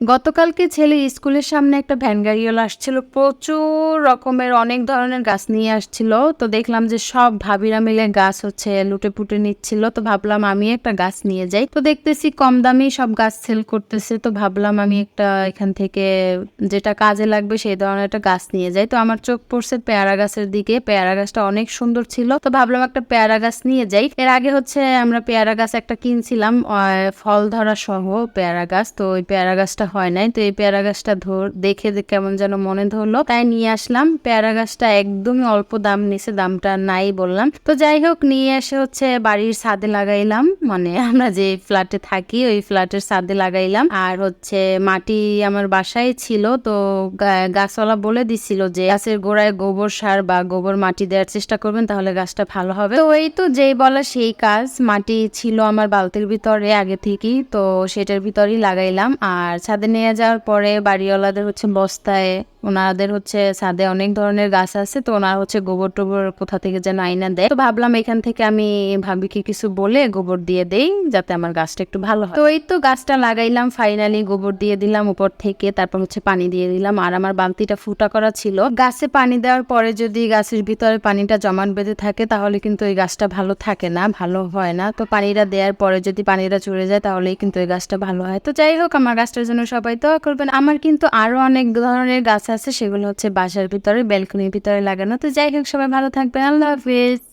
গতকালকে ছেলে স্কুলের সামনে একটা ভ্যান গাড়িওয়ালা আসছিল, প্রচুর রকমের অনেক ধরনের গাছ নিয়ে আসছিল। তো দেখলাম যে সব ভাবিরা মিলে গাছ হচ্ছে লুটে পুটে নিচ্ছিল, তো ভাবলাম আমি একটা গাছ নিয়ে যাই। তো দেখতেছি কম দামি সব গাছ সেল করতেছে, তো ভাবলাম আমি একটা এখান থেকে যেটা কাজে লাগবে সেই ধরনের একটা গাছ নিয়ে যাই। তো আমার চোখ পড়ছে পেয়ারা গাছের দিকে, পেয়ারা গাছটা অনেক সুন্দর ছিল। তো ভাবলাম একটা পেয়ারা গাছ নিয়ে যাই। এর আগে হচ্ছে আমরা পেয়ারা গাছ একটা কিনছিলাম ফল ধরা সহ পেয়ারা গাছ। তো ওই পেয়ারা গাছটা হয় নাই। তো এই পেয়ারা গাছটা ধর, দেখে কেমন যেন মনে ধরলো। তাই নিয়ে আসলাম। পেয়ারা গাছটা একদমই অল্প দাম নিছে, দামটা নাই বললাম। তো যাই হোক, নিয়ে এসে হচ্ছে বাড়ির ছাদে লাগাইলাম। মানে আমরা যে ফ্ল্যাটে থাকি, ওই ফ্ল্যাটের ছাদে লাগাইলাম। আর হচ্ছে মাটি আমার বাসায় ছিল। তো গাছওয়ালা বলে দিছিল যে, গাছের গোড়ায় গোবর সার বা গোবর মাটি দেওয়ার চেষ্টা করবেন, তাহলে গাছটা ভালো হবে। তো এই তো যেই বলা সেই কাজ। মাটি ছিল আমার বালতির ভিতরে আগে থেকেই। তো সেটার ভিতরেই লাগাইলাম। আর ছাদে নিয়ে যাওয়ার পরে বাড়িওয়ালাদের হচ্ছে বস্তায় ওনাদের হচ্ছে ছাদে অনেক ধরনের গাছ আছে, তো ওনারা হচ্ছে গোবর টোবর কোথা থেকে যেন আইনা দেয়। তো ভাবলাম এখান থেকে আমি ভাবিকে কিছু বলে গোবর দিয়ে দেই, যাতে আমার গাছটা একটু ভালো হয়। তো এই তো গাছটা লাগাইলাম ফাইনালি গোবর দিয়ে দিলাম উপর থেকে, তারপর হচ্ছে পানি দিয়ে দিলাম, আর আমার বালতিটা ফুটা করা ছিল। গাছে পানি দেওয়ার পরে যদি গাছের ভিতরে পানিটা জমাট বেঁধে থাকে, তাহলে কিন্তু এই গাছটা ভালো থাকে না, ভালো হয় না। তো পানিটা দেওয়ার পরে যদি পানিটা চড়ে যায়, তাহলেই কিন্তু এই গাছটা ভালো হয়। তো যাই হোক, আমার গাছটার জন্য সবাই তো করবেন। আমার কিন্তু আরও অনেক ধরনের গাছ আছে, সেগুলো হচ্ছে বাসার ভিতরে, ব্যালকনির ভিতরে লাগানো। তো যাই হোক, সবাই ভালো থাকবেন। আল্লাহ হাফিজ।